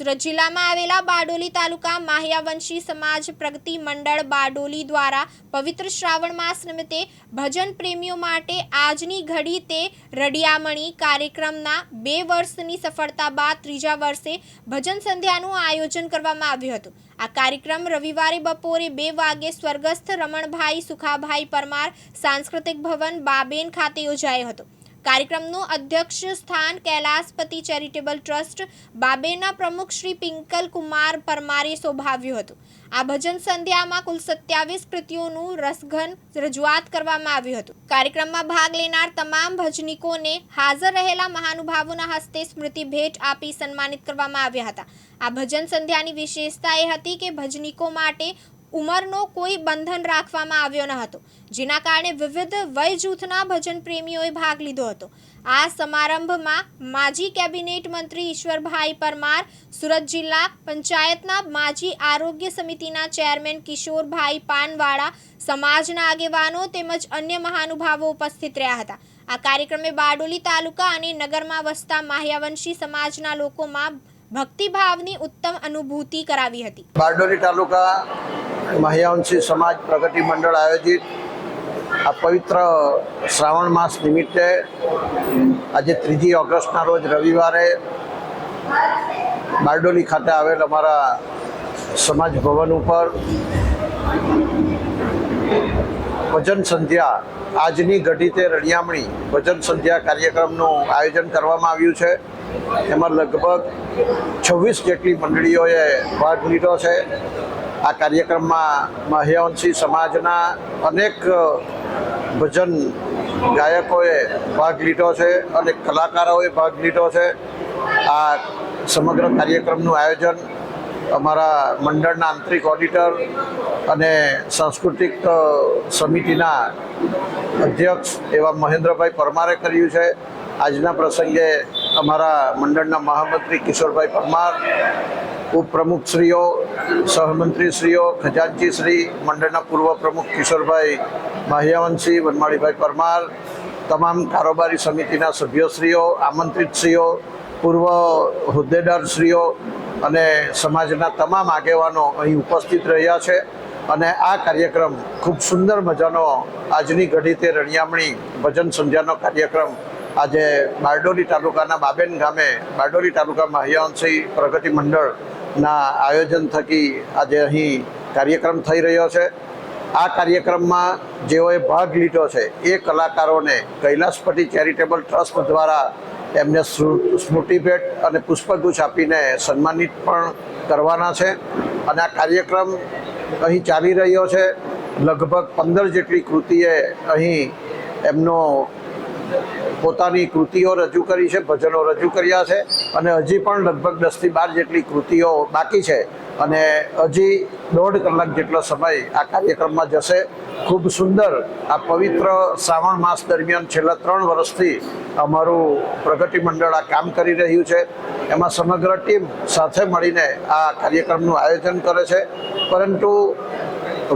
સુરત જિલ્લામાં આવેલા બારડોલી તાલુકા માહ્યાવંશી સમાજ પ્રગતિ મંડળ બારડોલી દ્વારા પવિત્ર શ્રાવણ માસ નિમિત્તે ભજન પ્રેમીઓ માટે આજની ઘડી તે રડિયામણી કાર્યક્રમના બે વર્ષની સફળતા બાદ ત્રીજા વર્ષે ભજન સંધ્યાનું આયોજન કરવામાં આવ્યું હતું. આ કાર્યક્રમ રવિવારે બપોરે બે વાગે સ્વર્ગસ્થ રમણભાઈ સુખાભાઈ પરમાર સાંસ્કૃતિક ભવન બાબેન ખાતે યોજાયો હતો. કાર્યક્રમનું અધ્યક્ષ સ્થાન કૈલાસપતિ ચેરિટેબલ ટ્રસ્ટ બાબેના પ્રમુખ શ્રી પિંકલ કુમાર પરમારે શોભાવ્યું હતું. આ ભજન સંધ્યામાં કુલ સત્યાવીસ કૃતિઓનું રસઘન રજૂઆત કરવામાં આવ્યું હતું. કાર્યક્રમમાં ભાગ લેનાર તમામ ભજનિકોને હાજર રહેલા મહાનુભાવોના હસ્તે સ્મૃતિ ભેટ આપી સન્માનિત કરવામાં આવ્યા હતા. આ ભજન સંધ્યાની વિશેષતા એ હતી કે ભજનિકો માટે ઉંમરનો કોઈ બંધન રાખવામાં આવ્યો ન હતો, જેના કારણે વિવિધ વય જૂથના ભજન પ્રેમીઓએ ભાગ લીધો હતો. આ સમારંભમાં માજી કેબિનેટ મંત્રી ઈશ્વરભાઈ પરમાર, સુરત જિલ્લા પંચાયતના માજી આરોગ્ય સમિતિના ચેરમેન કિશોરભાઈ પાનવાળા, સમાજના આગેવાનો તેમજ અન્ય મહાનુભાવો ઉપસ્થિત રહ્યા હતા. આ કાર્યક્રમે બારડોલી તાલુકા અને નગરમાં વસતા માહ્યાવંશી સમાજના લોકોમાં ભક્તિભાવની ઉત્તમ અનુભૂતિ કરાવી હતી. બારડોલી તાલુકા મહ્યાવંશી સમાજ પ્રગતિ મંડળ આયોજિત આ પવિત્ર શ્રાવણ માસ નિમિત્તે આજે ત્રીજી ઓગસ્ટના રોજ રવિવારે બારડોલી ખાતે આવેલ અમારા સમાજ ભવન ઉપર ભજન સંધ્યા આજની ઘડીતે રળિયામણી ભજન સંધ્યા કાર્યક્રમનું આયોજન કરવામાં આવ્યું છે. એમાં લગભગ છવ્વીસ જેટલી મંડળીઓએ ભાગ લીધો છે. આ કાર્યક્રમમાં મહ્યવંશી સમાજના અનેક ભજન ગાયકોએ ભાગ લીધો છે અને કલાકારોએ ભાગ લીધો છે. આ સમગ્ર કાર્યક્રમનું આયોજન અમારા મંડળના આંતરિક ઓડિટર અને સાંસ્કૃતિક સમિતિના અધ્યક્ષ એવા મહેન્દ્રભાઈ પરમારે કર્યું છે. આજના પ્રસંગે અમારા મંડળના મહામંત્રી કિશોરભાઈ પરમાર ઉપપ્રમુખશ્રીઓ, સહમંત્રીશ્રીઓ, ખજાનચીશ્રી, મંડળના પૂર્વ પ્રમુખ કિશોરભાઈ માહ્યાવંશી, વનમાળીભાઈ પરમાર, તમામ કારોબારી સમિતિના સભ્યશ્રીઓ, આમંત્રિતશ્રીઓ, પૂર્વ હોદ્દેદારશ્રીઓ અને સમાજના તમામ આગેવાનો અહીં ઉપસ્થિત રહ્યા છે અને આ કાર્યક્રમ ખૂબ સુંદર મજાનો આજની ઘડી તે રણિયામણી ભજન સંધ્યાનો કાર્યક્રમ આજે બારડોલી તાલુકાના બાબેન ગામે બારડોલી તાલુકા મહ્યાવંશી પ્રગતિ મંડળના આયોજન થકી આજે અહીં કાર્યક્રમ થઈ રહ્યો છે. આ કાર્યક્રમમાં જેઓએ ભાગ લીધો છે, એ કલાકારોને કૈલાસપટી ચેરિટેબલ ટ્રસ્ટ દ્વારા એમને સ્મૃ- સ્મૃતિ અને પુષ્પગુચ્છ આપીને સન્માનિત પણ કરવાના છે. અને આ કાર્યક્રમ અહીં ચાલી રહ્યો છે. લગભગ પંદર જેટલી કૃતિએ અહીં એમનો પોતાની કૃતિઓ રજૂ કરી છે, ભજનો રજૂ કર્યા છે અને હજી પણ લગભગ દસથી બાર જેટલી કૃતિઓ બાકી છે અને હજી દોઢ કલાક જેટલો સમય આ કાર્યક્રમમાં જશે. ખૂબ સુંદર આ પવિત્ર શ્રાવણ માસ દરમિયાન છેલ્લા ત્રણ વર્ષથી અમારું પ્રગતિ મંડળ આ કામ કરી રહ્યું છે. એમાં સમગ્ર ટીમ સાથે મળીને આ કાર્યક્રમનું આયોજન કરે છે. પરંતુ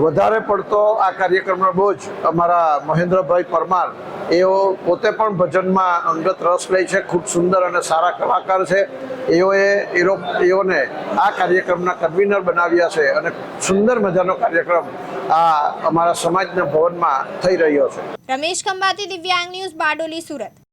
વધારે પડતો આ કાર્યક્રમનો બોજ અમારા મહેન્દ્રભાઈ પરમાર, એઓ પોતે પણ ભજનમાં અંગત રસ લે છે, ખૂબ સુંદર અને સારા કલાકાર છે. એઓએ એઓને આ કાર્યક્રમના કન્વીનર બનાવ્યા છે અને સુંદર મજાનો કાર્યક્રમ આ અમારા સમાજના ભવનમાં થઈ રહ્યો છે. રમેશ ખંભાતી, દિવ્યાંગ ન્યૂઝ, બારડોલી, સુરત.